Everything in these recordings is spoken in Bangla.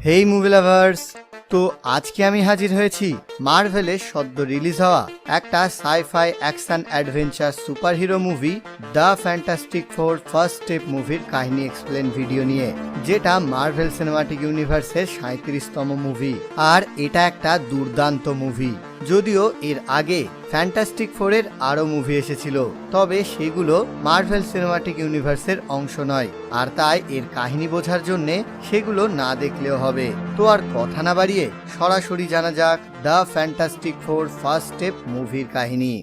হেই মুভি লাভার্স তো আজকে আমি হাজির হয়েছি মার্ভেলে সদ্য রিলিজ হওয়া একটা sci-fi action adventure super hero movie the fantastic four first step মুভির কাহিনী এক্সপ্লেন ভিডিও নিয়ে, যেটা মার্ভেল সিনেমাটিক ইউনিভার্সের সাঁত্রিশতম মুভি আর এটা একটা দুর্দান্ত মুভি যদিও এর আগে ফ্যান্টাস্টিক ফোরের আরও মুভি এসেছিল, তবে সেগুলো মার্ভেল সিনেমাটিক ইউনিভার্সের অংশ নয়। আর তাই এর কাহিনী বোঝার জন্যে সেগুলো না দেখলেও হবে। তো আর কথা না বাড়িয়ে সরাসরি জানা যাক the fantastic four first step মুভির কাহিনী।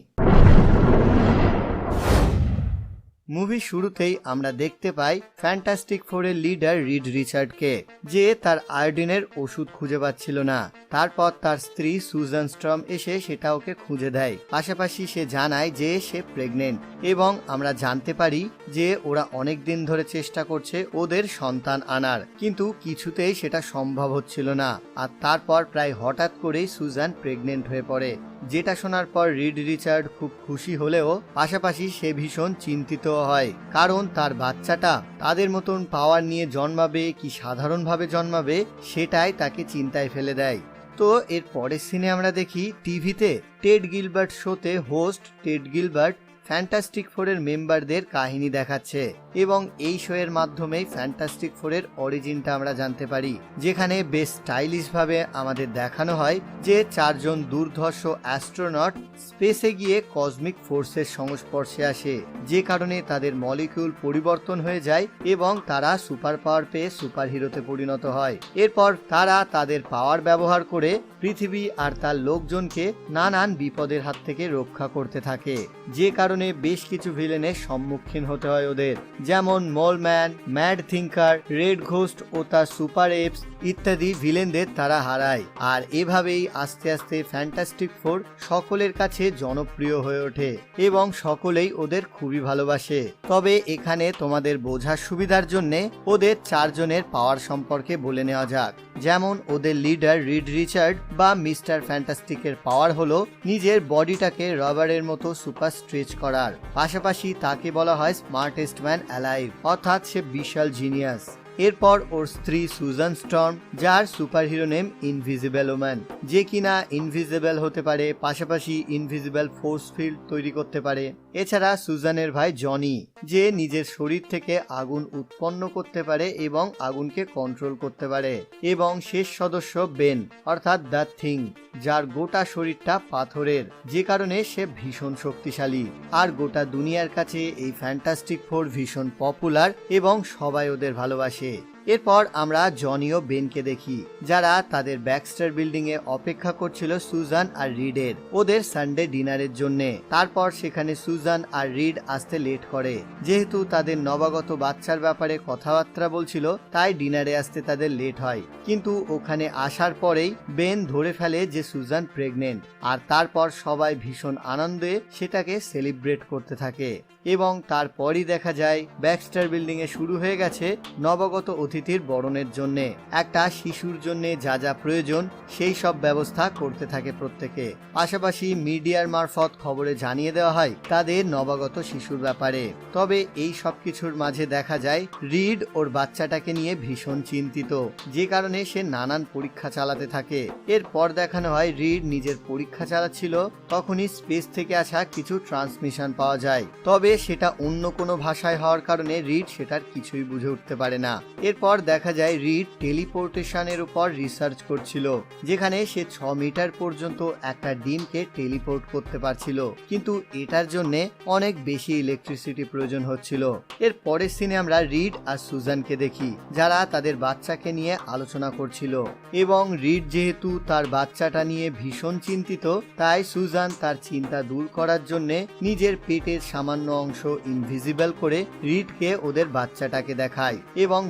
মুভি শুরুতেই আমরা দেখতে পাই ফ্যান্টাস্টিক ফোরের লিডার রিড রিচার্ডকে যে তার আয়োডিনের ওষুধ খুঁজে পাচ্ছিল না। তারপর তার স্ত্রী সুজান স্ট্রম এসে সেটা ওকে খুঁজে দেয়। পাশাপাশি সে জানায় যে সে প্রেগনেন্ট এবং আমরা জানতে পারি যে ওরা অনেক দিন ধরে চেষ্টা করছে ওদের সন্তান আনার, কিন্তু কিছুতেই সেটা সম্ভব হচ্ছিল না। আর তারপর প্রায় হঠাৎ করেই সুজান প্রেগনেন্ট হয়ে পড়ে। যেটা শোনার পর রিড রিচার্ড খুব খুশি হলেও পাশাপাশি সে ভীষণ চিন্তিত হয়, কারণ তার বাচ্চাটা তাদের মতন পাওয়ার নিয়ে জন্মাবে কি সাধারণভাবে জন্মাবে সেটাই তাকে চিন্তায় ফেলে দেয়। তো এর পরের সিনে আমরা দেখি টিভিতে টেড গিলবার্ট শোতে হোস্ট টেড গিলবার্ট ফ্যান্টাস্টিক ফোরের মেম্বারদের কাহিনী দেখাচ্ছে এবং এই শো এর মাধ্যমেই ফ্যান্টাস্টিক ফোরের অরিজিনটা আমরা জানতে পারি, যেখানে বেশ স্টাইলিশ ভাবে আমাদের দেখানো হয় যে চারজন দুর্ধর্ষ অ্যাস্ট্রোনট স্পেসে গিয়ে কসমিক ফোর্সের সংস্পর্শে আসে, যে কারণে তাদের মলিকিউল পরিবর্তন হয়ে যায় এবং তারা সুপার পাওয়ার পেয়ে সুপার হিরোতে পরিণত হয়। এরপর তারা তাদের পাওয়ার ব্যবহার করে পৃথিবী আর তার লোকজনকে নানান বিপদের হাত থেকে রক্ষা করতে থাকে, যে কারণে বেশ কিছু ভিলেনের সম্মুখীন হতে হয় ওদের। যেমন Mole Man mad thinker red ghost ও তার সুপার এপস ইত্যাদি ভিলেনদের তারা হারায়। আর এভাবেই আস্তে আস্তে ফ্যান্টাস্টিক ফোর সকলের কাছে জনপ্রিয় হয়ে ওঠে এবং সকলেই ওদের খুবই ভালোবাসে। তবে এখানে তোমাদের বোঝার সুবিধার জন্য ওদের চারজনের পাওয়ার সম্পর্কে বলে নেওয়া যাক। যেমন ওদের লিডার রিড রিচার্ড বা মিস্টার ফ্যান্টাস্টিকের পাওয়ার হলো নিজের বডিটাকে রবারের মতো সুপার স্ট্রেচ করার। পাশাপাশি তাকে বলা হয় স্মার্টেস্ট ম্যান অ্যালাইভ। অর্থাৎ সে বিশাল জিনিয়াস। এরপর ওর স্ত্রী সুজান স্টর্ম, যার সুপারহিরো নেম ইনভিজিবল ওম্যান যে কিনা ইনভিজিবল হতে পারে, পাশাপাশি ইনভিজিবল ফোর্স ফিল্ড তৈরি করতে পারে। এছাড়া সুজানের ভাই জনি যে নিজের শরীর থেকে আগুন উৎপন্ন করতে পারে এবং আগুনকে কন্ট্রোল করতে পারে। এবং শেষ সদস্য বেন অর্থাৎ দ্য থিং যার গোটা শরীরটা পাথরের, যে কারণে সে ভীষণ শক্তিশালী। আর গোটা দুনিয়ার কাছে এই ফ্যান্টাস্টিক ফোর ভীষণ পপুলার এবং সবাই ওদের ভালোবাসে। して এরপর আমরা জনি ও বেনকে দেখি, যারা তাদের ব্যাকস্টার বিল্ডিং এ অপেক্ষা করছিল সুজান আর রিডের, ওদের সানডে ডিনারের জন্য। তারপর সেখানে সুজান আর রিড আসতে লেট করে। যেহেতু তাদের নবাগত বাচ্চার ব্যাপারে কথাবার্তা বলছিল, তাই ডিনারে আসতে তাদের লেট হয়। কিন্তু ওখানে আসার পরেই বেন ধরে ফেলে যে সুজান প্রেগনেন্ট, আর তারপর সবাই ভীষণ আনন্দে সেটাকে সেলিব্রেট করতে থাকে। এবং তারপরই দেখা যায়, ব্যাকস্টার বিল্ডিং এ শুরু হয়ে গেছে নবাগত অতিথির বরণের জন্য। একটা শিশুর জন্য যা যা প্রয়োজন, সেই সব ব্যবস্থা করতে থাকে প্রত্যেকে। পাশাপাশি মিডিয়ার মারফত খবরে জানিয়ে দেওয়া হয় তাদের নবাগত শিশুর ব্যাপারে। তবে এই সব কিছুর মাঝে দেখা যায়, রিড ওর বাচ্চাটাকে নিয়ে ভীষণ চিন্তিত। যে কারণে সে নানান পরীক্ষা চালাতে থাকে। এরপর দেখানো হয়, রিড নিজের পরীক্ষা চালাচ্ছিল, তখনই স্পেস থেকে আসা কিছু ট্রান্সমিশন পাওয়া যায়। তবে সেটা অন্য কোনো ভাষায় হওয়ার কারণে রিড সেটার কিছুই বুঝে উঠতে পারে না। এরপর দেখা যায়, রিড টেলিপোর্টেশনের উপর রিসার্চ করছিল, যেখানে সে ছ মিটার পর্যন্ত একটা ডিমকে টেলিপোর্ট করতে পারছিল। কিন্তু এটার জন্য অনেক বেশি ইলেকট্রিসিটি প্রয়োজন হচ্ছিল। এর পরের সিনে আমরা রিড আর সুজানকে দেখি, যারা তাদের বাচ্চাকে নিয়ে আলোচনা করছিল। এবং রিড যেহেতু তার বাচ্চাটা নিয়ে ভীষণ চিন্তিত, তাই সুজান তার চিন্তা দূর করার জন্য নিজের পেটের সামান্য অংশ ইনভিজিবল করে রিডকে ওদের বাচ্চাটাকে দেখায়। এবং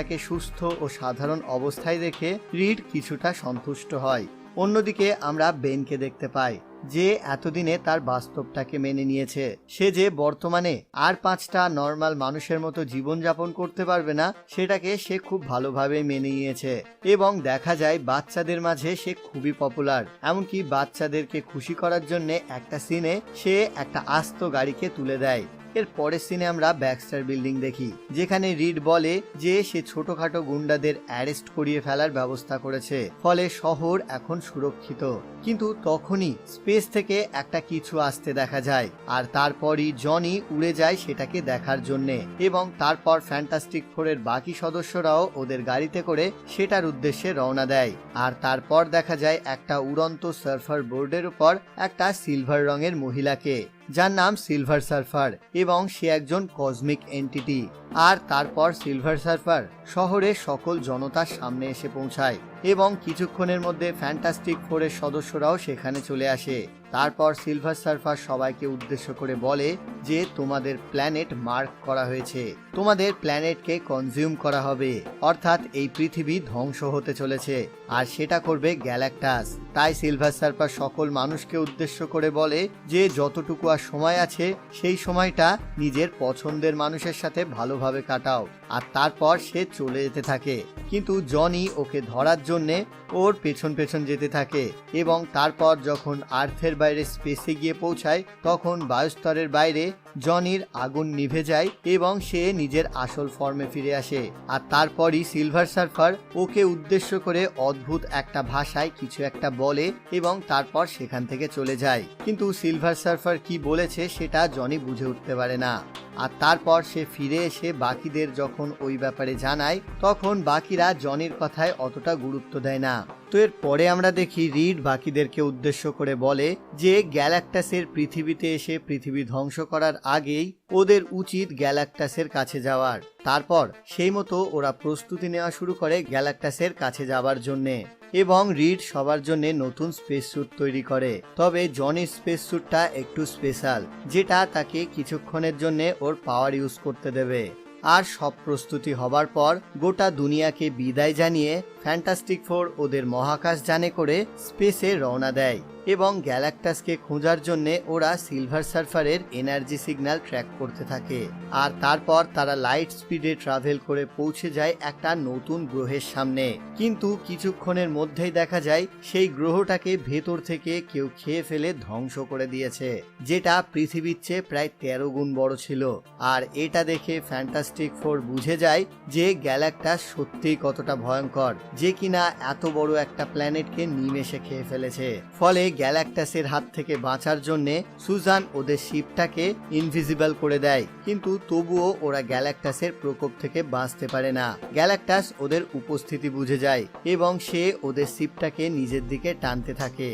বাচ্চাটাকে সুস্থ ও সাধারণ অবস্থায় দেখে রিড কিছুটা সন্তুষ্ট হয়। অন্যদিকে আমরা বেনকে দেখতে পাই। যে এতদিনে তার বাস্তবটাকে মেনে নিয়েছে। সে যে বর্তমানে আর পাঁচটা নর্মাল মানুষের মতো জীবনযাপন করতে পারবে না, সেটাকে সে খুব ভালোভাবে মেনে নিয়েছে। এবং দেখা যায় বাচ্চাদের মাঝে সে খুবই পপুলার এমনকি বাচ্চাদেরকে খুশি করার জন্য একটা সিনে সে একটা আস্ত গাড়িকে তুলে দেয়। এর পরের সিনে আমরা ব্যাকস্টার বিল্ডিং দেখি, যেখানে রিড বলে যে সে ছোটখাটো গুন্ডাদের অ্যারেস্ট করিয়ে ফেলার ব্যবস্থা করেছে। ফলে শহর এখন সুরক্ষিত। কিন্তু তখনই স্পেস থেকে একটা কিছু আসতে দেখা যায়, আর তারপরই জনি উড়ে যায় সেটাকে দেখার জন্যে, এবং তারপর ফ্যান্টাস্টিক ফোরের বাকি সদস্যরাও ওদের গাড়িতে করে সেটার উদ্দেশ্যে রওনা দেয়, আর তারপর দেখা যায় একটা উড়ন্ত সার্ফার বোর্ডের উপর একটা সিলভার রঙের মহিলাকে। যার নাম সিলভার সার্ফার এবং সে একজন কসমিক এন্টিটি আর তারপর সিলভার সার্ফার শহরের সকল জনতার সামনে এসে পৌঁছায় এবং কিছুক্ষণের মধ্যে ফ্যান্টাস্টিক ফোরের সদস্যরাও সেখানে চলে আসে। তারপর সিলভার সার্ফার সবাইকে উদ্দেশ্য করে বলে যে তোমাদের প্ল্যানেট মার্ক করা হয়েছে। তোমাদের প্ল্যানেটকে কনজিউম করা হবে। অর্থাৎ এই পৃথিবী ধ্বংস হতে চলেছে। আর সেটা করবে গ্যালাক্টাস। তাই সিলভার সার্ফার সকল মানুষকে উদ্দেশ্য করে বলে যে যতটুকু আর সময় আছে, সেই সময়টা নিজের পছন্দের মানুষের সাথে ভালোভাবে কাটাও। আর তারপর সে চলে যেতে থাকে। কিন্তু জনি ওকে ধরার জন্যে ওর পেছন পেছন যেতে থাকে এবং তারপর যখন আর্থের বাইরে স্পেসে গিয়ে পৌঁছায়, তখন বায়ুস্তরের বাইরে জনির আগুন নিভে যায় এবং সে নিজের আসল ফর্মে ফিরে আসে। আর তারপরই সিলভার সার্ফার ওকে উদ্দেশ্য করে অদ্ভুত একটা ভাষায় কিছু একটা বলে এবং তারপর সেখান থেকে চলে যায়। কিন্তু সিলভার সার্ফার কি বলেছে সেটা জনি বুঝে উঠতে পারে না। আর তারপর সে ফিরে এসে বাকিদের যখন ওই ব্যাপারে জানায়, তখন বাকিরা জনির কথায় অতটা গুরুত্ব দেয় না। তো এর পরে আমরা দেখি রিড বাকিদেরকে উদ্দেশ্য করে বলে যে গ্যালাক্টাসের পৃথিবীতে এসে পৃথিবী ধ্বংস করার আগেই ওদের উচিত গ্যালাক্টাসের কাছে যাওয়ার। তারপর সেই মতো ওরা প্রস্তুতি নেওয়া শুরু করে গ্যালাক্টাসের কাছে যাবার জন্যে এবং রিড সবার জন্য নতুন স্পেস স্যুট তৈরি করে। তবে জনির স্পেস স্যুটটা একটু স্পেশাল, যেটা তাকে কিছুক্ষণের জন্য ওর পাওয়ার ইউজ করতে দেবে। আর সব প্রস্তুতি হবার পর গোটা দুনিয়াকে বিদায় জানিয়ে ফ্যান্টাস্টিক ফোর ওদের মহাকাশ জানে করে স্পেসে রওনা দেয় এবং গ্যালাক্টাসকে খোঁজার জন্য ওরা সিলভার সার্ফারের এনার্জি সিগন্যাল ট্র্যাক করতে থাকে। আর তারপর তারা লাইট স্পিডে ট্রাভেল করে পৌঁছে যায় একটা নতুন গ্রহের সামনে। কিন্তু কিছুক্ষণের মধ্যেই দেখা যায় সেই গ্রহটাকে ভেতর থেকে কেউ খেয়ে ফেলে ধ্বংস করে দিয়েছে, যেটা পৃথিবীর চেয়ে প্রায় তেরো গুণ বড় ছিল। আর এটা দেখে ফ্যান্টাস্টিক ফোর বুঝে যায় যে গ্যালাক্টাস সত্যিই কতটা ভয়ঙ্কর, যে কিনা এত বড় একটা প্ল্যানেটকে নিমেষে খেয়ে ফেলেছে। ফলে গ্যালাক্টাসের হাত থেকে বাঁচার জন্যে সুজান ওদের শিপটাকে ইনভিজিবল করে দেয়, কিন্তু তবুও ওরা গ্যালাক্টাসের প্রকোপ থেকে বাঁচতে পারে না। গ্যালাক্টাস ওদের উপস্থিতি বুঝে যায় এবং সে ওদের শিপটাকে নিজের দিকে টানতে থাকে।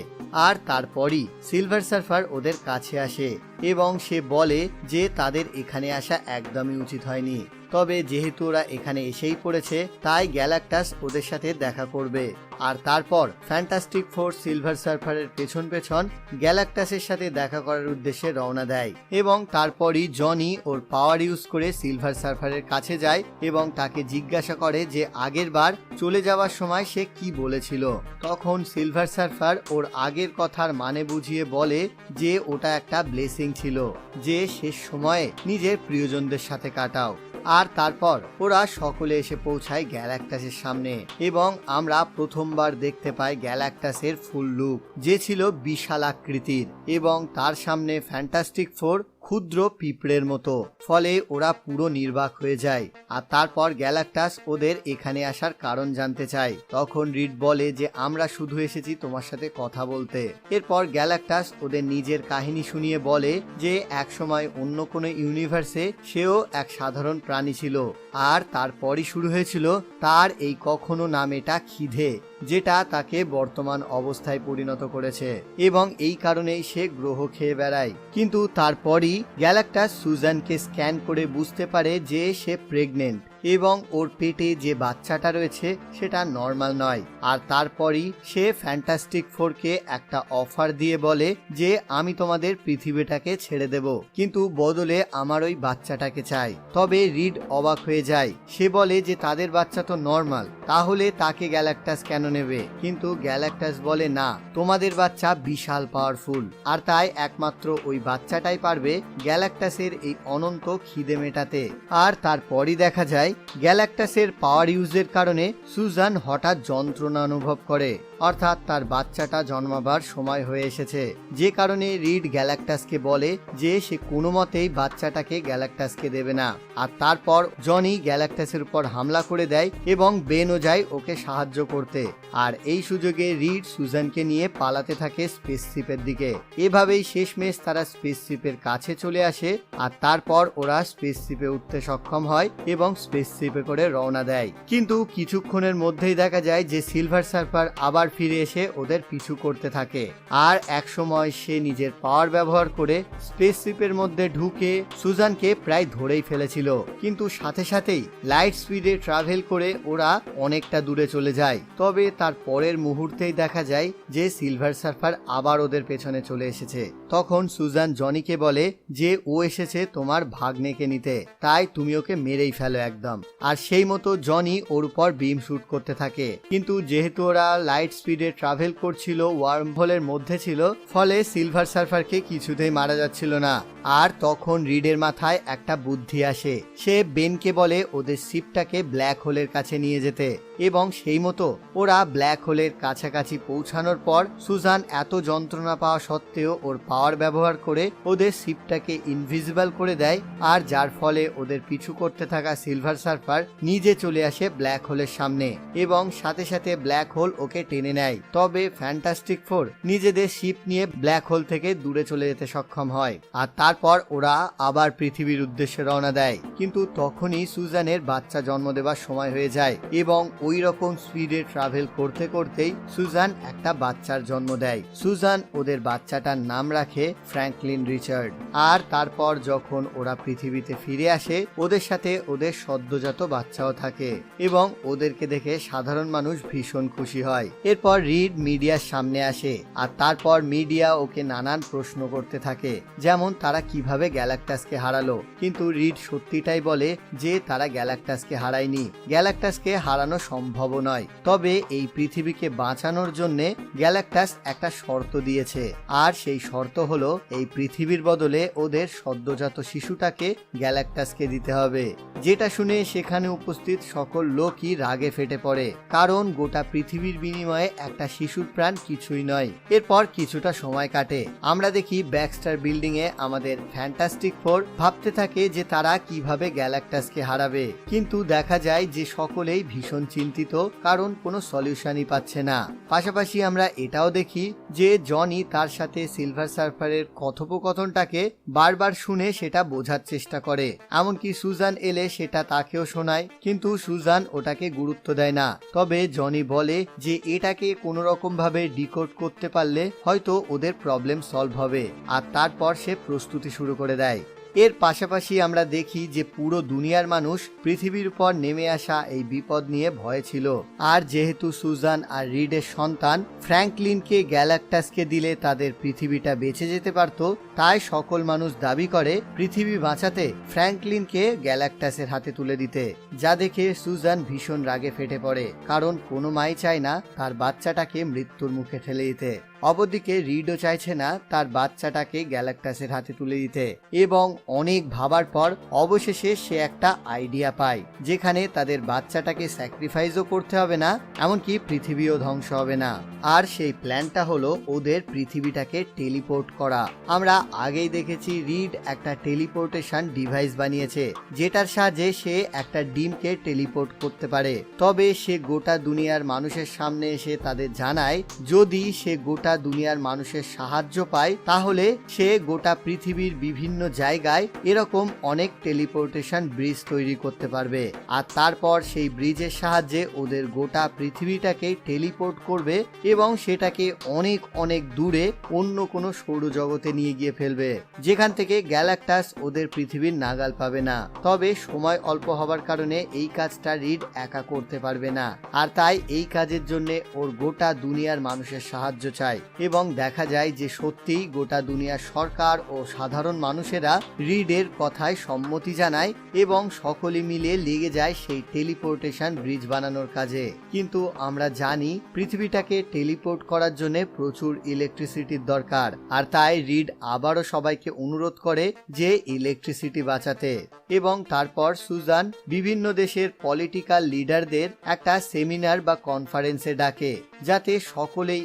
আর তারপরই সিলভার সার্ফার ওদের কাছে আসে। এবং সে বলে যে তাদের এখানে আসা একদমই উচিত হয়নি। তবে যেহেতু ওরা এখানে এসেই পড়েছে, তাই গ্যালাক্টাস ওদের সাথে দেখা করবে। আর তারপর ফ্যান্টাস্টিক ফোর সিলভার সার্ফারের পেছন পেছন গ্যালাক্টাসের সাথে দেখা করার উদ্দেশ্যে রওনা দেয় এবং তারপরই জনি ওর পাওয়ার ইউজ করে সিলভার সার্ফারের কাছে যায় এবং তাকে জিজ্ঞাসা করে যে আগের বার চলে যাওয়ার সময় সে কি বলেছিল। তখন সিলভার সার্ফার ওর আগের কথার মানে বুঝিয়ে বলে যে ওটা একটা ব্লেসিং ছিল যে শেষ সময়ে নিজের প্রিয়জনদের সাথে কাটাও। আর তারপর ওরা সকলে এসে পৌঁছায় গ্যালাক্টাসের সামনে এবং আমরা প্রথমবার দেখতে পাই গ্যালাক্টাসের ফুল লুক, যে ছিল বিশাল আকৃতির এবং তার সামনে ফ্যান্টাস্টিক ফোর ক্ষুদ্র পিঁপড়ের মতো। ফলে ওরা পুরো নির্বাক হয়ে যায়। আর তারপর গ্যালাক্টাস ওদের এখানে আসার কারণ জানতে চায়। তখন রিড বলে যে, আমরা শুধু এসেছি তোমার সাথে কথা বলতে। এরপর গ্যালাক্টাস ওদের নিজের কাহিনী শুনিয়ে বলে যে, একসময় অন্য কোনো ইউনিভার্সে সেও এক সাধারণ প্রাণী ছিল। আর তারপরই শুরু হয়েছিল তার এই কখনো নামেটা খিদে, যেটা তাকে বর্তমান অবস্থায় পরিণত করেছে এবং এই কারণেই সে গ্রহ খেয়ে বেড়ায়। কিন্তু তারপরই গ্যালাক্টাস সুজানকে স্ক্যান করে বুঝতে পারে যে সে প্রেগনেন্ট। এবং ওর পেটে যে বাচ্চাটা রয়েছে সেটা নর্মাল নয়। আর তারপরই সে ফ্যান্টাস্টিক ফোরকে একটা অফার দিয়ে বলে যে, আমি তোমাদের পৃথিবীটাকে ছেড়ে দেব। কিন্তু বদলে আমার ওই বাচ্চাটাকে চাই। তবে রিড অবাক হয়ে যায়। সে বলে যে, তাদের বাচ্চা তো নর্মাল। তাহলে তাকে গ্যালাক্টাস কেন নেবে? কিন্তু গ্যালাক্টাস বলে, না, তোমাদের বাচ্চা বিশাল পাওয়ারফুল আর তাই একমাত্র ওই বাচ্চাটাই পারবে গ্যালাক্টাসের এই অনন্ত খিদে মেটাতে। আর তারপরই দেখা যায় গ্যালাক্টাসের পাওয়ার ইউজের কারণে সুজান হঠাৎ যন্ত্রণা অনুভব করে। অর্থাৎ তার বাচ্চাটা জন্মাবার সময় হয়ে এসেছে। যে কারণে রিড গ্যালাক্টাসকে বলে যে সে কোনো মতেই বাচ্চাটাকে গ্যালাক্টাসকে দেবে না। আর তারপর জনি গ্যালাক্টাসের উপর হামলা করে দেয় এবং বেনও যায় ওকে সাহায্য করতে। আর এই সুযোগে রিড সুজানকে নিয়ে পালাতে থাকে স্পেসশিপের দিকে। এভাবেই শেষমেশ তারা স্পেসশিপের কাছে চলে আসে আর তারপর ওরা স্পেসশিপে উঠতে সক্ষম হয় এবং স্পেসশিপে করে রওনা দেয়। কিন্তু কিছুক্ষণের মধ্যেই দেখা যায় যে সিলভার সার্ফার আবার ফিরে এসে ওদের পিছু করতে থাকে। আর একসময় সে নিজের পাওয়ার ব্যবহার করে স্পেসশিপের মধ্যে ঢুকে সুজানকে প্রায় ধরেই ফেলেছিল। কিন্তু সাথে সাথেই লাইট স্পিডে ট্রাভেল করে ওরা অনেকটা দূরে চলে যায়। তবে তার পরের মুহূর্তেই দেখা যায় যে সিলভার সার্ফার আবার ওদের পেছনে চলে এসেছে। তখন সুজান জনিকে বলে যে, ও এসেছে তোমার ভাগ্নেকে নিতে। তাই তুমি ওকে মেরেই ফেলো একদম। আর সেই মতো জনি ওর উপর বিম শুট করতে থাকে। কিন্তু যেহেতু ওরা লাইট স্পিডে ট্রাভেল করছিল ওয়ার্মহোলের মধ্যে ছিল, ফলে সিলভার সার্ফারকে কিছুতেই মারা যাচ্ছিল না। আর তখন রিডের মাথায় একটা বুদ্ধি আসে, সে বেনকে বলে ওদের শিপটাকে ব্ল্যাক হোলের কাছে নিয়ে যেতে। এবং সেই মতো ওরা ব্ল্যাক হোলের কাছাকাছি পৌঁছানোর পর সুজান এত যন্ত্রণা পাওয়া সত্ত্বেও ওর পাওয়ার ব্যবহার করে ওদের শিপটাকে ইনভিজিবল করে দেয় আর যার ফলে ওদের পিছু করতে থাকা সিলভার সার্ফার নিজে চলে আসে ব্ল্যাক হোলের সামনে এবং সাথে সাথে ব্ল্যাক হোল ওকে টেনে নেয়। তবে ফ্যান্টাস্টিক ফোর নিজেদের শিপ নিয়ে ব্ল্যাক হোল থেকে দূরে চলে যেতে সক্ষম হয় আর তারপর ওরা আবার পৃথিবীর উদ্দেশ্যে রওনা দেয়। কিন্তু তখনই সুজানের বাচ্চা জন্ম দেওয়ার সময় হয়ে যায় এবং ওই রকম স্পিডে ট্রাভেল করতে করতেই সুজান একটা বাচ্চার জন্ম দেয়। সুজান ওদের বাচ্চাটার নাম রাখে ফ্র্যাঙ্কলিন রিচার্ড আর তারপর যখন ওরা পৃথিবীতে ফিরে আসে, ওদের সাথে ওদের সদ্যজাত বাচ্চাও থাকে এবং ওদেরকে দেখে সাধারণ মানুষ ভীষণ খুশি হয়। এরপর রিড মিডিয়ার সামনে আসে আর তারপর মিডিয়া ওকে নানান প্রশ্ন করতে থাকে, যেমন তারা কীভাবে গ্যালাক্টাসকে হারালো? কিন্তু রিড সত্যিটাই বলে যে তারা গ্যালাক্টাসকে হারায়নি। গ্যালাক্টাসকে হারানো সম্ভব নয়। তবে এই পৃথিবীকে বাঁচানোর জন্য গ্যালাক্টাস একটা শর্ত দিয়েছে। আর সেই শর্ত হলো, এই পৃথিবীর বদলে ওদের সদ্যজাত শিশুটাকে গ্যালাক্টাসকে দিতে হবে। যেটা শুনে সেখানে উপস্থিত সকল লোকই রাগে ফেটে পড়ে। কারণ গোটা পৃথিবীর বিনিময়ে একটা শিশুর প্রাণ কিছুই নয়। এরপর কিছুটা সময় কাটে। আমরা দেখি ব্যাকস্টার বিল্ডিং এ আমাদের ফ্যান্টাস্টিক ফোর ভাবতে থাকে যে তারা কীভাবে গ্যালাক্টাসকে হারাবে। কিন্তু দেখা যায় যে সকলেই ভীষণ চিন্তিত, কারণ কোনো সলিউশনই পাচ্ছে না। পাশাপাশি আমরা এটাও দেখি যে জনি তার সাথে সিলভার সার্ফারের কথোপকথনটাকে বারবার শুনে সেটা বোঝার চেষ্টা করে। এমনকি সুজান এলে সেটা তাকেও শোনায়, কিন্তু সুজান ওটাকে গুরুত্ব দেয় না। তবে জনি বলে যে এটাকে কোনো রকম ভাবে ডিকোড করতে পারলে হয়তো ওদের প্রবলেম সলভ হবে, আর তারপর সে প্রস্তুতি শুরু করে দেয়। এর পাশাপাশি আমরা দেখি যে পুরো দুনিয়ার মানুষ পৃথিবীর উপর নেমে আসা এই বিপদ নিয়ে ভয় ছিল। আর যেহেতু সুজান আর রিডের সন্তান, ফ্র্যাঙ্কলিনকে গ্যালাক্টাসকে দিলে তাদের পৃথিবীটা বেঁচে যেতে পারত, তাই সকল মানুষ দাবি করে পৃথিবী বাঁচাতে ফ্র্যাঙ্কলিনকে গ্যালাক্টাসের হাতে তুলে দিতে। যা দেখে সুজান ভীষণ রাগে ফেটে পড়ে, কারণ কোনো মাই চায় না তার বাচ্চাটাকে মৃত্যুর মুখে ঠেলে দিতে। অপরদিকে রিডও চাইছে না তার বাচ্চাটাকে গ্যালাক্টাসের হাতে তুলে দিতে। এবং অনেক ভাবার পর অবশেষে সে একটা আইডিয়া পায়, যেখানে তাদের বাচ্চাটাকে স্যাক্রিফাইসও করতে হবে না, এমনকি পৃথিবীও ধ্বংস হবে না। আর সেই প্ল্যানটা হলো ওদের পৃথিবীটাকে টেলিপোর্ট করা। আমরা আগেই দেখেছি রিড একটা টেলিপোর্টেশন ডিভাইস বানিয়েছে, যেটার সাহায্যে সে একটা ডিমকে টেলিপোর্ট করতে পারে। তবে সে গোটা দুনিয়ার মানুষের সামনে এসে তাদের জানায়, যদি সে গোটা দুনিয়ার মানুষের সাহায্য পায়, তাহলে সে গোটা পৃথিবীর বিভিন্ন জায়গায় এরকম অনেক টেলিপোর্টেশন ব্রিজ তৈরি করতে পারবে। আর তারপর সেই ব্রিজের সাহায্যে ওদের গোটা পৃথিবীটাকে টেলিপোর্ট করবে এবং সেটাকে অনেক অনেক দূরে অন্য কোনো সৌরজগতে নিয়ে গিয়ে ফেলবে। যেখান থেকে গ্যালাক্টাস ওদের পৃথিবীর নাগাল পাবে না। তবে সময় অল্প হবার কারণে এই কাজটা রিড একা করতে পারবে না। আর তাই এই কাজের জন্য ওর গোটা দুনিয়ার মানুষের সাহায্য চায় এবং দেখা যায় যে সত্যিই গোটা দুনিয়ার সরকার ও সাধারণ মানুষেরা রিডের কথায় সম্মতি জানায় এবং সকলে মিলে লেগে যায় সেই টেলিপোর্টেশন ব্রিজ বানানোর কাজে। কিন্তু আমরা জানি পৃথিবীটাকে টেলিপোর্ট করার জন্য প্রচুর ইলেকট্রিসিটির দরকার। আর তাই রিড আবারও সবাইকে অনুরোধ করে যে ইলেকট্রিসিটি বাঁচাতে। এবং তারপর সুজান বিভিন্ন দেশের পলিটিক্যাল লিডারদের একটা সেমিনার বা কনফারেন্সে ডাকে, যাতে সকলেই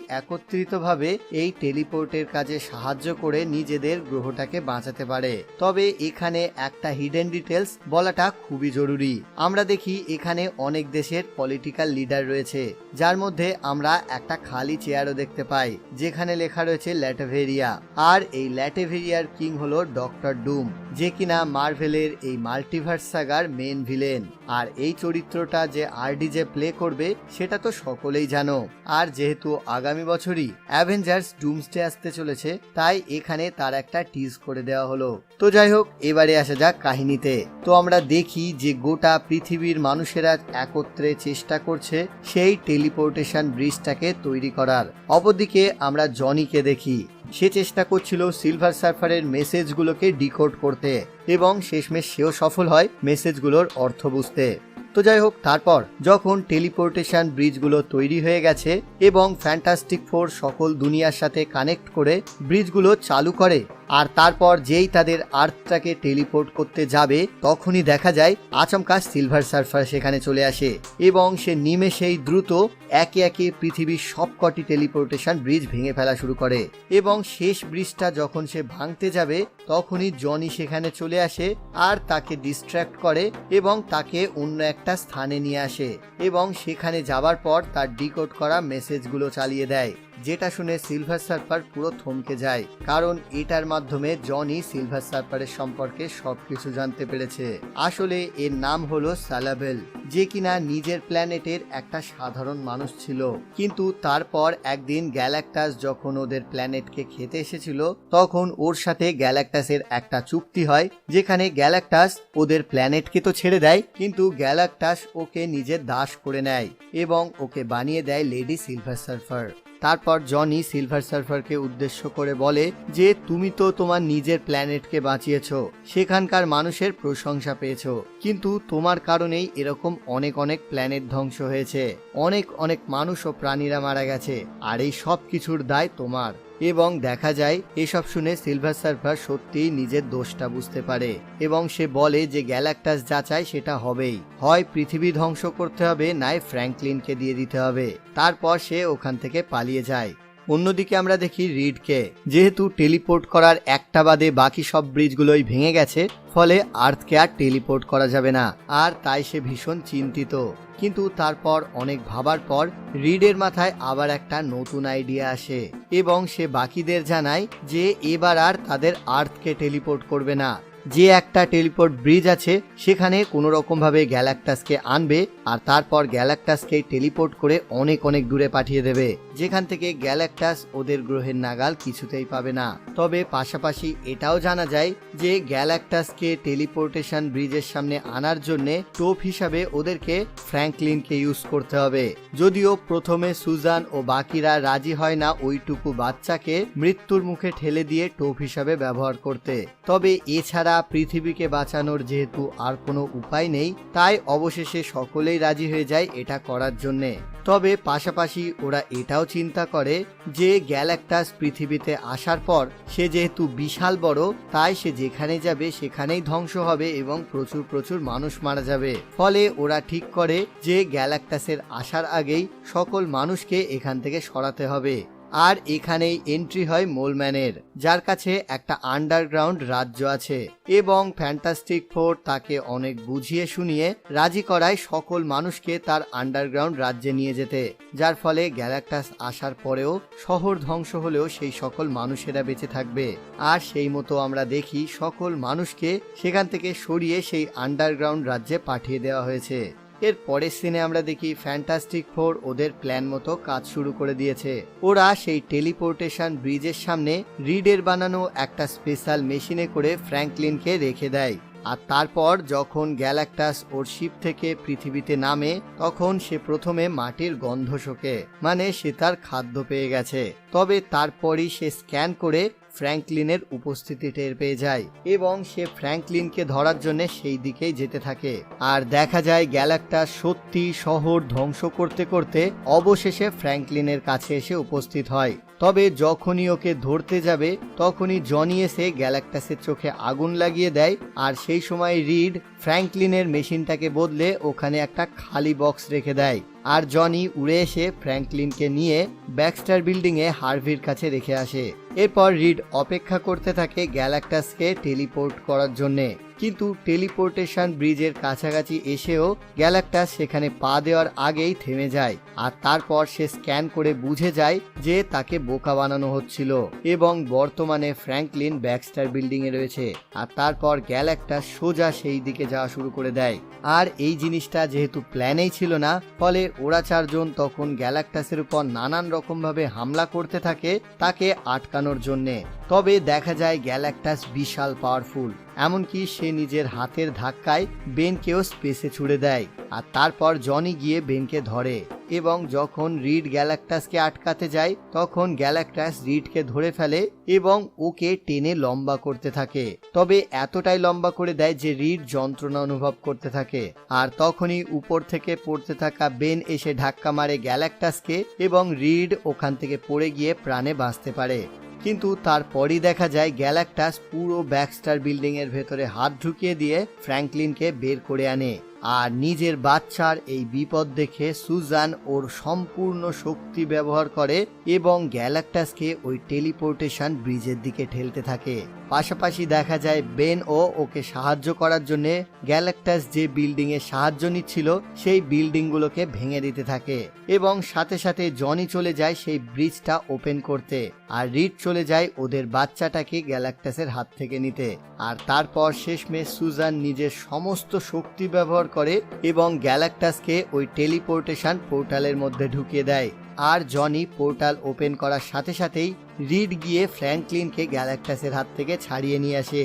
একত্রিতভাবে এই টেলিপোর্টের কাজে সাহায্য করে নিজেদের গ্রহটাকে বাঁচাতে পারে। তবে এখানে একটা হিডেন ডিটেলস বলাটা খুবই জরুরি। আমরা দেখি এখানে অনেক দেশের পলিটিক্যাল লিডার রয়েছে, যার মধ্যে আমরা একটা খালি চেয়ারও দেখতে পাই, যেখানে লেখা রয়েছে ল্যাটেভেরিয়া আর এই ল্যাটেভেরিয়ার কিং হলো ডক্টর ডুম যে কিনা মার্ভেলের এই মাল্টিভার্স সাগার মেন ভিলেন আর এই চরিত্রটা যে আরডিজে প্লে করবে, সেটা তো সকলেই জানো। আর যেহেতু আগামী বছরই অ্যাভেঞ্জার্স ডুমসডে আসতে চলেছে, তাই এখানে তার একটা টিজ করে দেওয়া হলো। তো যাই হোক, এবারে আসা যাক কাহিনীতে। তো আমরা দেখি যে গোটা পৃথিবীর মানুষেরা একত্রে চেষ্টা করছে সেই টেলিপোর্টেশন ব্রিজটাকে তৈরি করার। অপরদিকে আমরা জনিকে দেখি। সে চেষ্টা করছিল সিলভার সার্ফারের মেসেজগুলোকে ডিকোড করতে এবং শেষমেশ সেও সফল হয় মেসেজগুলোর অর্থ বুঝতে। তো যাই হোক, তারপর যখন টেলিপোর্টেশন ব্রিজগুলো তৈরি হয়ে গেছে এবং ফ্যান্টাস্টিক ফোর সকল দুনিয়ার সাথে কানেক্ট করে ব্রিজগুলো চালু করে আর তারপর যেই তাদের আর্থটাকে টেলিপোর্ট করতে যাবে, তখনই দেখা যায় আচমকা সিলভার সার্ফার সেখানে চলে আসে। এবং সে নিমেষেই দ্রুত একে একে পৃথিবীর সবকটি টেলিপোর্টেশন ব্রিজ ভেঙে ফেলা শুরু করে। এবং শেষ ব্রিজটা যখন সে ভাঙতে যাবে, তখনই জনি সেখানে চলে আসে আর তাকে ডিস্ট্র্যাক্ট করে এবং তাকে অন্য একটা স্থানে নিয়ে আসে। এবং সেখানে যাবার পর তার ডিকোড করা মেসেজগুলো চালিয়ে দেয়। যেটা শুনে সিলভার সার্ফার পুরো থমকে যায়, কারণ এটার মাধ্যমে জনি সিলভার সার্ফারের সম্পর্কে সবকিছু জানতে পেরেছে। আসলে এর নাম হলো সালাবেল যে কিনা নিজের প্ল্যানেটের একটা সাধারণ মানুষ ছিল। কিন্তু তারপর একদিন গ্যালাক্টাস যখন ওদের প্ল্যানেটকে খেতে এসেছিল, তখন ওর সাথে গ্যালাক্টাসের একটা চুক্তি হয়, যেখানে গ্যালাক্টাস ওদের প্ল্যানেটকে তো ছেড়ে দেয়, কিন্তু গ্যালাক্টাস ওকে নিজের দাস করে নেয় এবং ওকে বানিয়ে দেয় লেডি সিলভার সার্ফার। তারপর জনি সিলভার সার্ফারকে উদ্দেশ্য করে বলে যে, তুমি তো তোমার নিজের প্ল্যানেটকে বাঁচিয়েছ, সেখানকার মানুষের প্রশংসা পেয়েছ, কিন্তু তোমার কারণেই এরকম অনেক অনেক প্ল্যানেট ধ্বংস হয়েছে। অনেক অনেক মানুষ ও প্রাণীরা মারা গেছে, আর এই সব কিছুর দায় তোমার। এবং দেখা যায়, এসব শুনে সিলভার সার্ফার সত্যিই নিজের দোষটা বুঝতে পারে এবং সে বলে যে গ্যালাক্টাস যা চায় সেটা হবেই। হয় পৃথিবী ধ্বংস করতে হবে, নাই ফ্র্যাঙ্কলিনকে দিয়ে দিতে হবে। তারপর সে ওখান থেকে পালিয়ে যায়। অন্যদিকে আমরা দেখি রিডকে। যেহেতু টেলিপোর্ট করার একটা বাদে বাকি সব ব্রিজগুলোই ভেঙে গেছে, ফলে আর্থকে আর টেলিপোর্ট করা যাবে না। আর তাই সে ভীষণ চিন্তিত। কিন্তু তারপর অনেক ভাবার পর রিডের মাথায় আবার একটা নতুন আইডিয়া আসে এবং সে বাকিদের জানায় যে এবার আর তাদের আর্থকে টেলিপোর্ট করবে না। যে একটা টেলিপোর্ট ব্রিজ আছে, সেখানে কোনো রকমভাবে গ্যালাক্টাসকে আনবে আর তারপর গ্যালাক্টাসকে টেলিপোর্ট করে অনেক অনেক দূরে পাঠিয়ে দেবে। যেখান থেকে গ্যালাক্টাস ওদের গ্রহের নাগাল কিছুতেই পাবে না। তবে পাশাপাশি এটাও জানা যায় যে গ্যালাক্টাসকে টেলিপোর্টেশন ব্রিজের সামনে আনার জন্য টোপ হিসাবে ওদেরকে ফ্র্যাঙ্কলিনকে ইউজ করতে হবে। যদিও প্রথমে সুজান ও বাকিরা রাজি হয় না ওইটুকু বাচ্চাকে মৃত্যুর মুখে ঠেলে দিয়ে টোপ হিসাবে ব্যবহার করতে। তবে এছাড়া পৃথিবীকে বাঁচানোর যেহেতু আর কোনো উপায় নেই, তাই অবশেষে সকলেই রাজি হয়ে যায় এটা করার জন্যে। তবে পাশাপাশি ওরা এটাও চিন্তা করে যে গ্যালাক্টাস পৃথিবীতে আসার পর সে যেহেতু বিশাল বড়, তাই সে যেখানে যাবে সেখানেই ধ্বংস হবে এবং প্রচুর প্রচুর মানুষ মারা যাবে। ফলে ওরা ঠিক করে যে গ্যালাক্টাসের আসার আগেই সকল মানুষকে এখান থেকে সরাতে হবে। আর এখানেই এন্ট্রি হয় মোলম্যানের যার কাছে একটা আন্ডারগ্রাউন্ড রাজ্য আছে এবং ফ্যান্টাস্টিক ফোর তাকে অনেক বুঝিয়ে শুনিয়ে রাজি করায় সকল মানুষকে তার আন্ডারগ্রাউন্ড রাজ্যে নিয়ে যেতে, যার ফলে গ্যালাক্টাস আসার পরেও শহর ধ্বংস হলেও সেই সকল মানুষেরা বেঁচে থাকবে। আর সেই মতো আমরা দেখি সকল মানুষকে সেখান থেকে সরিয়ে সেই আন্ডারগ্রাউন্ড রাজ্যে পাঠিয়ে দেওয়া হয়েছে। এর পরের সিনে আমরা দেখি ফ্যান্টাস্টিক ফোর ওদের প্ল্যান মতো কাজ শুরু করে দিয়েছে। ওরা সেই টেলিপোর্টেশন ব্রিজের সামনে রিডের বানানো একটা স্পেশাল মেশিনে করে ফ্র্যাঙ্কলিনকে রেখে দেয়। আর তারপর যখন গ্যালাক্টাস ওর শিপ থেকে পৃথিবীতে নামে, তখন সে প্রথমে মাটির গন্ধ শোকে। মানে সে তার খাদ্য পেয়ে গেছে। তবে তারপরই সে স্ক্যান করে ফ্র্যাঙ্কলিনের উপস্থিতি টের পেয়ে যায় এবং সে ফ্র্যাঙ্কলিনকে ধরার জন্য সেই দিকেই যেতে থাকে। আর দেখা যায় গ্যালাক্টাস সত্যি শহর ধ্বংস করতে করতে অবশেষে ফ্র্যাঙ্কলিনের কাছে এসে উপস্থিত হয়। তবে যখনই ওকে ধরতে যাবে, তখনই জনি এসে গ্যালাক্টাসের চোখে আগুন লাগিয়ে দেয় আর সেই সময় রিড ফ্র্যাঙ্কলিনের মেশিনটাকে বদলে ওখানে একটা খালি বক্স রেখে দেয়। আর জনি উড়ে এসে ফ্র্যাঙ্কলিনকে নিয়ে ব্যাকস্টার বিল্ডিংয়ে হার্ভির কাছে রেখে আসে। এরপর রিড অপেক্ষা করতে থাকে গ্যালাক্টাসকে টেলিপোর্ট করার জন্যে। কিন্তু টেলিপোর্টেশন ব্রিজের কাছাকাছি এসেও গ্যালাক্টাস সেখানে পা দেওয়ার আগেই থেমে যায় আর তারপর সে স্ক্যান করে বুঝে যায় যে তাকে বোকা বানানো হচ্ছিল এবং বর্তমানে ফ্র্যাঙ্কলিন ব্যাকস্টার বিল্ডিং এ রয়েছে আর তারপর গ্যালাক্টাস সোজা সেই দিকে যাওয়া শুরু করে দেয়। আর এই জিনিসটা যেহেতু প্ল্যানেই ছিল না, ফলে ওরা চারজন তখন গ্যালাক্টাসের উপর নানান রকমভাবে হামলা করতে থাকে তাকে আটকানোর জন্যে। তবে দেখা যায় গ্যালাক্টাস বিশাল পাওয়ারফুল এমনকি সে নিজের হাতের ধাক্কায় বেনকেও স্পেসে ছুড়ে দেয় আর তারপর জনি গিয়ে বেনকে ধরে এবং যখন রিড গ্যালাক্টাসকে আটকাতে যায়, তখন গ্যালাক্টাস রিডকে ধরে ফেলে এবং ওকে টেনে লম্বা করতে থাকে। তবে এতটাই লম্বা করে দেয় যে রিড যন্ত্রণা অনুভব করতে থাকে। আর তখনই উপর থেকে পড়তে থাকা বেন এসে ধাক্কা মারে গ্যালাক্টাসকে এবং রিড ওখান থেকে পড়ে গিয়ে প্রাণে বাঁচতে পারে। কিন্তু তারপরই দেখা যায় গ্যালাক্টাস পুরো ব্যাকস্টার বিল্ডিং এর ভেতরে হাত ঢুকিয়ে দিয়ে ফ্র্যাঙ্কলিনকে বের করে আনে। আর নিজের বাচ্চার এই বিপদ দেখে সুজান ওর সম্পূর্ণ শক্তি ব্যবহার করে এবং গ্যালাক্টাসকে ওই টেলিপোর্টেশন ব্রিজের দিকে ঠেলতে থাকে। পাশাপাশি দেখা যায় বেন ও ওকে সাহায্য করার জন্য গ্যালাক্টাস যে বিল্ডিং এর সাহায্য নিচ্ছিল, সেই বিল্ডিং গুলোকে ভেঙে দিতে থাকে। এবং সাথে সাথে জনি চলে যায় সেই ব্রিজটা ওপেন করতে। আর রিড চলে যায় ওদের বাচ্চাটাকে গ্যালাক্টাসের হাত থেকে নিতে। আর তারপর শেষমেশ সুজান নিজের সমস্ত শক্তি ব্যবহার করে এবং গ্যালাক্টাসকে ওই টেলিপোর্টেশন পোর্টালের মধ্যে ঢুকিয়ে দেয়। আর জনি পোর্টাল ওপেন করার সাথে সাথেই রিড গিয়ে ফ্র্যাঙ্কলিনকে গ্যালাক্টাসের হাত থেকে ছাড়িয়ে নিয়ে আসে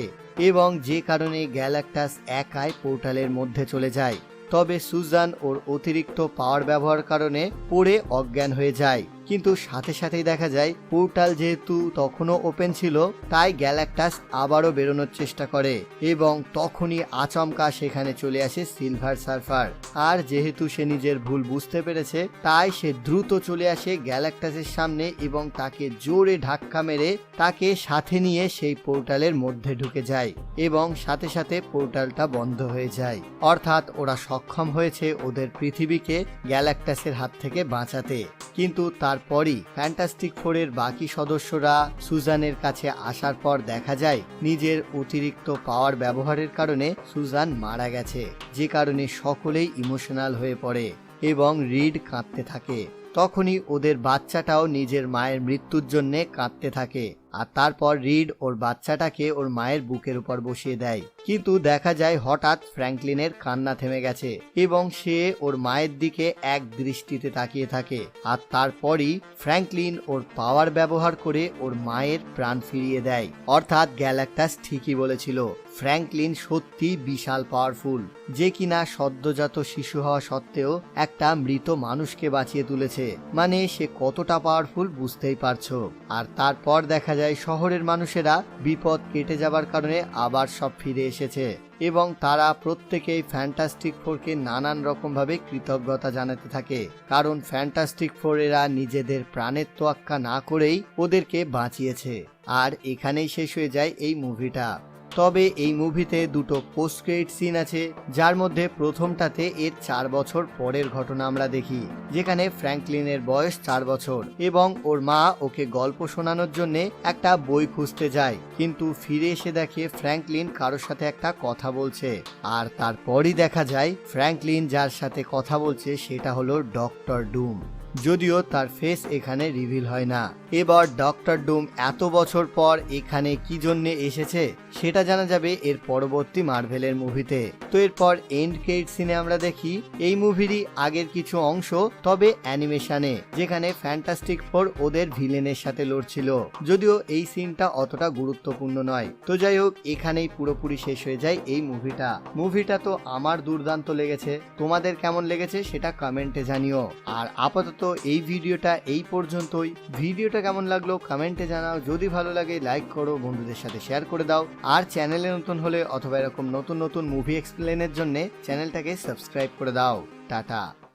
এবং যে কারণে গ্যালাক্টাস একাই পোর্টালের মধ্যে চলে যায়। তবে সুজান ওর অতিরিক্ত পাওয়ার ব্যবহার কারণে পড়ে অজ্ঞান হয়ে যায়। কিন্তু সাথে সাথেই দেখা যায়, পোর্টাল যেহেতু তখনও ওপেন ছিল, তাই গ্যালাক্টাস আবারও বেরোনোর চেষ্টা করে এবং তখনই আচমকা সেখানে চলে আসে সিলভার সার্ফার। আর যেহেতু সে নিজের ভুল বুঝতে পেরেছে, তাই সে দ্রুত চলে আসে গ্যালাক্টাসের সামনে এবং তাকে জোরে ধাক্কা মেরে তাকে সাথে নিয়ে সেই পোর্টালের মধ্যে ঢুকে যায় এবং সাথে সাথে পোর্টালটা বন্ধ হয়ে যায়। অর্থাৎ ওরা সক্ষম হয়েছে ওদের পৃথিবীকে গ্যালাক্টাসের হাত থেকে বাঁচাতে। কিন্তু তারপরই ফ্যান্টাস্টিক ফোরের বাকি সদস্যরা সুজানের কাছে আসার পর দেখা যায়, নিজের অতিরিক্ত পাওয়ার ব্যবহারের কারণে সুজান মারা গেছে, যে কারণে সকলেই ইমোশনাল হয়ে পড়ে এবং রিড কাঁদতে থাকে। তখনই ওদের বাচ্চাটাও নিজের মায়ের মৃত্যুর জন্যে কাঁদতে থাকে। আর তারপর রিড ওর বাচ্চাটাকে ওর মায়ের বুকের উপর বসিয়ে দেয়। কিন্তু দেখা যায় হঠাৎ ফ্র্যাঙ্কলিনের কান্না থেমে গেছে এবং সে ওর মায়ের দিকে এক দৃষ্টিতে তাকিয়ে থাকে। আর তারপরই ফ্র্যাঙ্কলিন ওর পাওয়ার ব্যবহার করে ওর মায়ের প্রাণ ফিরিয়ে দেয়। অর্থাৎ গ্যালাক্টাস ঠিকই বলেছিল। ফ্র্যাঙ্কলিন সত্যি বিশাল পাওয়ারফুল যে কিনা সদ্যজাত শিশু হওয়া সত্ত্বেও একটা মৃত মানুষকে বাঁচিয়ে তুলেছে। মানে সে কতটা পাওয়ারফুল বুঝতেই পারছ। আর তারপর দেখা যায় শহরের মানুষেরা বিপদ কেটে যাবার কারণে আবার সব ফিরে এসেছে। এবং তারা প্রত্যেকেই ফ্যান্টাস্টিক ফোরকে নানান রকমভাবে কৃতজ্ঞতা জানাতে থাকে। কারণ ফ্যান্টাস্টিক ফোর এরা নিজেদের প্রাণের তোয়াক্কা না করেই ওদেরকে বাঁচিয়েছে। আর এখানেই শেষ হয়ে যায় এই মুভিটা তবে এই মুভিতে দুটো পোস্ট ক্রেডিট সিন আছে, যার মধ্যে প্রথমটাতে এর চার বছর পরের ঘটনা আমরা দেখি, যেখানে ফ্র্যাঙ্কলিনের বয়স চার বছর এবং ওর মা ওকে গল্প শোনানোর জন্য একটা বই খুঁজতে যায়, কিন্তু ফিরে এসে দেখে ফ্র্যাঙ্কলিন কারোর সাথে একটা কথা বলছে। আর তারপরই দেখা যায় ফ্র্যাঙ্কলিন যার সাথে কথা বলছে সেটা হলো ডক্টর ডুম যদিও তার ফেস এখানে রিভিল হয় না। এবার ডক্টর ডুম এত বছর পর এখানে কি জন্যে এসেছে, সেটা জানা যাবে এর পরবর্তী মার্ভেলের মুভিতে তো এরপর এন্ড ক্রেডিট সিনে আমরা দেখি, এই মুভিরই আগের কিছু অংশ, তবে অ্যানিমেশনে যেখানে ফ্যান্টাস্টিক ফোর ওদের ভিলেনের সাথে লড়ছিল। যদিও এই সিনটা অতটা গুরুত্বপূর্ণ নয়। তো যাই হোক, এখানেই পুরোপুরি শেষ হয়ে যায় এই মুভিটা মুভিটা তো আমার দুর্দান্ত লেগেছে। তোমাদের কেমন লেগেছে সেটা কমেন্টে জানিও। আর আপাতত এই ভিডিওটা এই পর্যন্তই। ভিডিওটা কেমন লাগল কমেন্টে জানাও। যদি ভালো লাগে, লাইক করো, বন্ধুদের সাথে শেয়ার করে দাও। আর চ্যানেলে নতুন হলে অথবা এরকম নতুন নতুন মুভি এক্সপ্লেনের জন্য চ্যানেলটাকে সাবস্ক্রাইব করে দাও। টাটা।